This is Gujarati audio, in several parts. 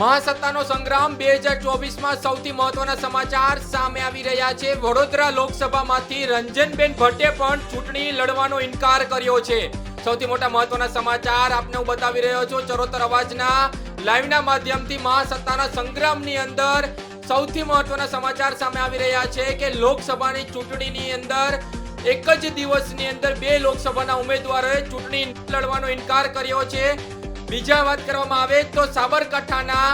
મહાસત્તાનો સંગ્રામ બે હજાર ચોવીસમાં સૌથી મહત્વના સમાચાર સામે આવી રહ્યા છે. વડોદરા લોકસભામાંથી રંજનબેન ભટ્ટે પણ ચૂંટણી લડવાનો ઇનકાર કર્યો છે. સૌથી મોટા મહત્વના સમાચાર આપને હું બતાવી રહ્યો છું. ચરોતર અવાજના લાઈવના માધ્યમથી મહાસત્તાના સંગ્રામની અંદર સૌથી મહત્વના સમાચાર સામે આવી રહ્યા છે કે લોકસભાની ચૂંટણીની અંદર એક જ દિવસની અંદર બે લોકસભાના ઉમેદવારોએ ચૂંટણી લડવાનો ઇનકાર કર્યો છે. બીજા વાત કરવામાં આવે તો સાબરકાંઠાના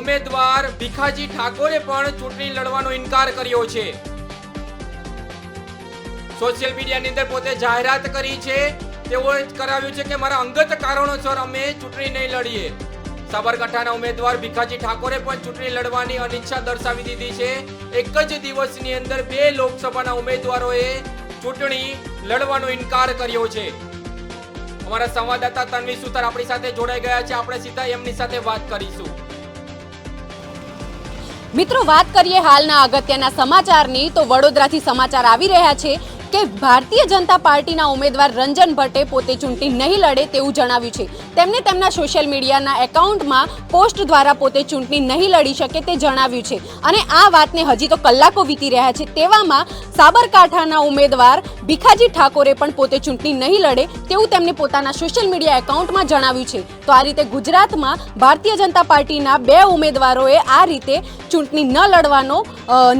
ઉમેદવાર ભીખાજી ઠાકોરે પણ ચૂંટણી લડવાનો ઇનકાર કર્યો છે. સોશિયલ મીડિયાની અંદર પોતે જાહેરાત કરી છે. તેઓએ કરાવ્યું છે કે મારા અંગત કારણોસર અમે ચૂંટણી નહીં લડીએ. સાબરકાંઠાના ઉમેદવાર ભીખાજી ઠાકોરે પણ ચૂંટણી લડવાની અનિચ્છા દર્શાવી દીધી છે. એક જ દિવસની અંદર બે લોકસભાના ઉમેદવારોએ ચૂંટણી લડવાનો ઇનકાર કર્યો છે. અમારા સંવાદદાતા તન્વી સુતાર આપણી સાથે જોડાઈ ગયા છે. આપણે સીધા એમની સાથે વાત કરીશું. મિત્રો, વાત કરીએ હાલના અગત્યના સમાચારની. તો વડોદરાથી સમાચાર આવી રહ્યા છે. કે ભારતીય જનતા પાર્ટીના ઉમેદવાર રંજન ભટ્ટે પોતે ચૂંટણી નહીં લડે તેવું જણાવ્યું છે. તેમણે તેમના સોશિયલ મીડિયાના એકાઉન્ટમાં પોસ્ટ દ્વારા પોતે ચૂંટણી નહીં લડી શકે તે જણાવ્યું છે. અને આ વાતને હજી તો કલાકો વીતી રહ્યા છે. તેવામાં સાબરકાંઠાના ઉમેદવાર ભીખાજી ઠાકોરે પણ પોતે ચૂંટણી નહીં લડે તેવું તેમને પોતાના સોશિયલ મીડિયા એકાઉન્ટમાં જણાવ્યું છે. તો આ રીતે ગુજરાતમાં ભારતીય જનતા પાર્ટીના બે ઉમેદવારોએ આ રીતે ચૂંટણી ન લડવાનો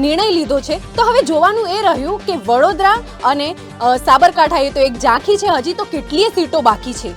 નિર્ણય લીધો છે. તો હવે જોવાનું એ રહ્યું કે વડોદરા અને સાબરકાંઠા એ તો એક ઝાંખી છે હજી તો કેટલીય સીટો બાકી છે?